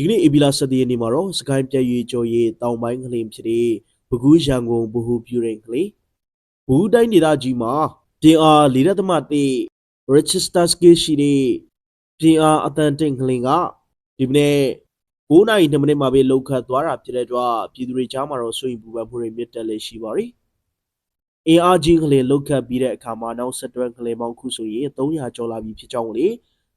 ဒီကနေ့ဧပြီလ17ရက်နေ့မှာတော့စကိုင်းပြည့်ရွေကျော်ရီတောင်ပိုင်းကလေးဖြစ်တဲ့ဘကူးရန်ကုန်ဘဟုပြူရင်ကလေးဘူးတိုင်းဒေသကြီးမှာပြင်အား၄ရက်သမတေ Register Skill ရှိတဲ့ပြင်အားအတန်တင့်ကလေးကဒီမနေ့9နာရီ2မိနစ်မှာပဲလောက်ခတ်သွားတာဖြစ်တဲ့အတွက်ပြည်သူတွေကြားမှာတော့စိုးရိမ်ပူပန်မှုတွေမြင့်တက်လေရှိပါရီအင်အားကြီးကလေးလောက်ခတ်ပြီးတဲ့အခါမှာနောက်ဆက်တွဲကလေးပေါင်းခုဆိုရင်300ကျော်လာပြီဖြစ်ကြောင်းလေ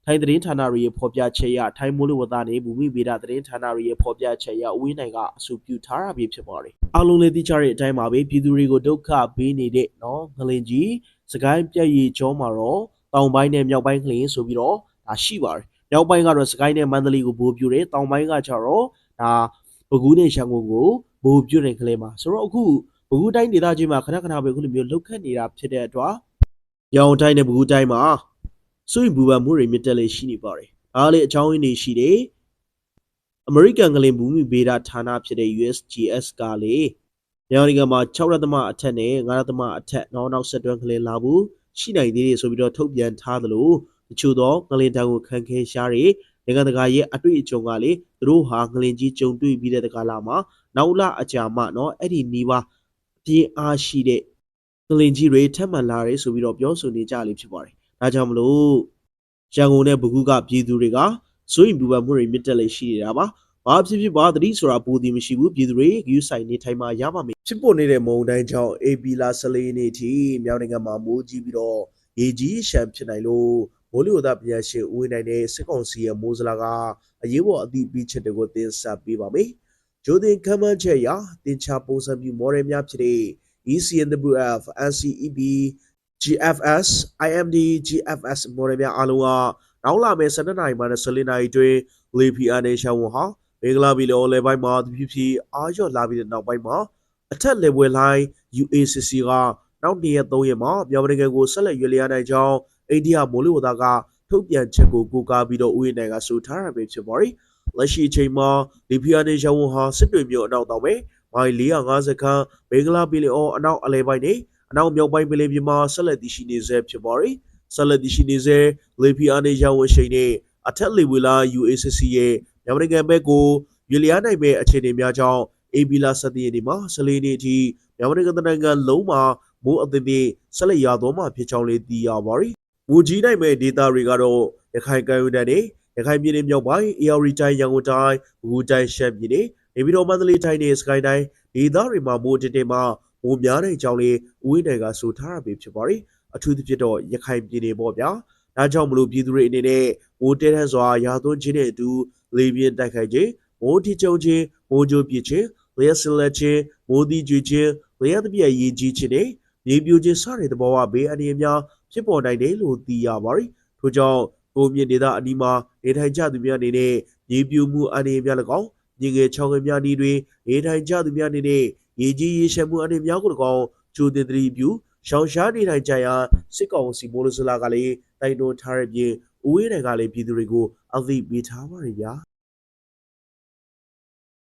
ထိုင်းသတင်းဌာနတွေရဲ့ဖော်ပြချက်အရထိုင်းမိုးလေဝသနဲ့ဘူမိဗေဒသတင်းဌာနတွေရဲ့ဖော်ပြချက်အရအဝင်းနိုင်ကအဆိုပြုထားတာပဲဖြစ်ပါတယ်။အားလုံးလည်းသိကြတဲ့အတိုင်းပါပဲပြည်သူတွေကိုဒုက္ခပေးနေတဲ့နော်ငလင်ကြီးစကိုင်းပြက်ရည်ကျောမှာတော့တောင်ပိုင်းနဲ့မြောက်ပိုင်းကလေးဆိုပြီးတော့ဒါရှိပါတယ်။မြောက်ပိုင်းကတော့စကိုင်းနဲ့မန္တလေးကိုဘိုးပြူတယ်တောင်ပိုင်းကကျတော့ဒါဘကူးနဲ့ရန်ကုန်ကိုဘိုးပြူတဲ့ကလေးမှာဆိုတော့အခုဘကူးတိုင်းဒေသကြီးမှာခဏခဏပဲအခုလိုမျိုးလှုပ်ခတ်နေတာဖြစ်တဲ့အတွက်ရောင်တိုင်းနဲ့ဘကူးတိုင်းမှာ စွန့်ဘူပန်မှုတွေမြင့်တက်လေရှိနေပါတယ်။အားလေအကြောင်းရင်းတွေရှိတယ်။ American ကလေးဘူမိဗေဒဌာနဖြစ်တဲ့ USGS ကလေမြန်မာနိုင်ငံမှာ6ရသမအထက်နဲ့9ရသမအထက်နောက်နောက်ဆက်တွဲကလေးလာဘူးရှိနိုင်သေးတယ်ဆိုပြီးတော့ထုတ်ပြန်ထားသလိုတချို့သောကလေးတန်းကိုခံခဲရှားတွေနိုင်ငံတကာရဲ့အတွေ့အကြုံကလေသူတို့ဟာငလင်ကြီးကြုံတွေ့ပြီးတဲ့တကားလာမှာနောက်လအကြာမှเนาะအဲ့ဒီနီးပါးပြင်းအားရှိတဲ့ငလင်ကြီးတွေထပ်မံလာတယ်ဆိုပြီးတော့ပြောဆိုနေကြလေဖြစ်ပါတယ်။ ဒါကြောင့်မလို့ရန်ကုန်နဲ့ဘကူးကပြည်သူတွေကစိုးရင်ပူပန်မှုတွေမြင့်တက်လေရှိနေတာပါ။ဘာဖြစ်ဖြစ်ပါသတိဆိုတာပူသည်မရှိဘူးပြည်သူတွေဂယူဆိုင်နေထိုင်မှာရပါမယ်။ဖြစ်ပေါ်နေတဲ့မုံတိုင်းကြောင့် AP လာ14နေ့ထိမြောက်နိုင်ငံမှာမိုးကြီးပြီးတော့ရေကြီးရှမ်းဖြစ်နိုင်လို့မိုးလေဝသပညာရှင်ဦးဝင်းနိုင်တဲ့စစ်ကောင်စီရဲ့မိုးစလာကအရေးပေါ်အသိပေးချက်တွေကိုတင်ဆက်ပေးပါမယ်။ဂျိုတင်ခမ်းမန်းချက်အရတင်ချပုံစံပြုမော်ဒယ်များဖြစ်တဲ့ ECNWF NCEB GFS IMD GFS မော်ဒယ်များအားလုံးကနောက်လာမယ့်12နာရီမှ14နာရီတွင်လေဖီအာနေရှန်ဝန်ဟာမင်္ဂလာပြည်လောလေပိုင်းမှာတဖြည်းဖြည်းအားလျော့လာပြီးတဲ့နောက်ပိုင်းမှာအထက်လေဝယ်လိုင်း UACC ကနောက်နေ့ရက်3ရက်မှာမြန်မာနိုင်ငံကိုဆက်လက်ရွေးလျားနိုင်ကြောင်းအိန္ဒိယမိုးလေဝသကထုတ်ပြန်ချက်ကိုကိုးကားပြီးတော့ဥယျာဉ်နိုင်ငံဆိုထားရပဲဖြစ်ပါရီလက်ရှိအချိန်မှာလေဖီအာနေရှန်ဝန်ဟာစစ်တွေမြို့အနောက်တောင်ပဲမိုင်450ခန်းမင်္ဂလာပြည်လောအနောက်အလဲပိုင်းနေ အနောက်မြောက်ပိုင်းပင်လယ်ပြင်မှာဆက်လက်တည်ရှိနေဆဲဖြစ်ပါရီဆက်လက်တည်ရှိနေဆဲလေဖီအာနေရဝန်ရှိန်နဲ့အထက်လေဝေလာ UACC ရဲ့မြန်မာနိုင်ငံဘက်ကိုရွေလျားနိုင်မဲ့အခြေအနေများကြောင့် AB လာ7ရက်နေ့မှာ14နေ့အထိမြန်မာနိုင်ငံနိုင်ငံလုံးမှာမိုးအသင်းသင်းဆက်လက်ရွာသွန်းမှာဖြစ်ကြောင်းလေးသိရပါရီမူကြီးနိုင်မဲ့ဒေတာတွေကတော့ရခိုင်ကမ်းရိုးတန်းနဲ့ရခိုင်ပြည်နယ်မြောက်ပိုင်း AR တိုင်းရန်ကုန်တိုင်းဘူတိုင်းရှမ်းပြည်နယ်နေပြည်တော်မန္တလေးတိုင်းနဲ့စကိုင်းတိုင်းဒေသတွေမှာမိုးတင်းတင်းမှာ မိုးများနိုင်ကြောင်းလေးဦးဝင်းနိုင်ကဆိုထားရပြီဖြစ်ပါရီအထူးသဖြင့်တော့ရခိုင်ပြည်နယ်ပေါ့ဗျာဒါကြောင့်မလို့ပြည်သူတွေအနေနဲ့မိုးတဲထန်စွာရာသွန်းခြင်းနဲ့အတူလေပြင်းတိုက်ခိုက်ခြင်းမိုးထချုံခြင်းမိုးကြိုးပြခြင်းလျှက်စလက်ခြင်းမိုးသီးကျွေခြင်းလျှက်တပြက်ရည်ကြီးခြင်းနဲ့မြေပြိုခြင်းစတဲ့သဘောဝဘေးအန္တရာယ်များဖြစ်ပေါ်နိုင်တယ်လို့သိရပါရီထို့ကြောင့်ကိုမြင့်ဒေသအနီးမှာနေထိုင်ကြသူများအနေနဲ့မြေပြိုမှုအန္တရာယ်များ၎င်းမြေငယ်ချောင်းငယ်များဤတွင်နေထိုင်ကြသူများအနေနဲ့ ရေကြီးရေရှမ်းမှုအန္တရာယ်များကို၎င်းကြိုတင်သတိပြုရှောင်ရှားနေထိုင်ကြရာစစ်ကောင်စီမိုးလစလာကလည်းတိုက်တွန်းထားတဲ့ပြင်ဦးဝေးတိုင်ကလည်းပြည်သူတွေကိုအသိပေးထားပါရဗျာ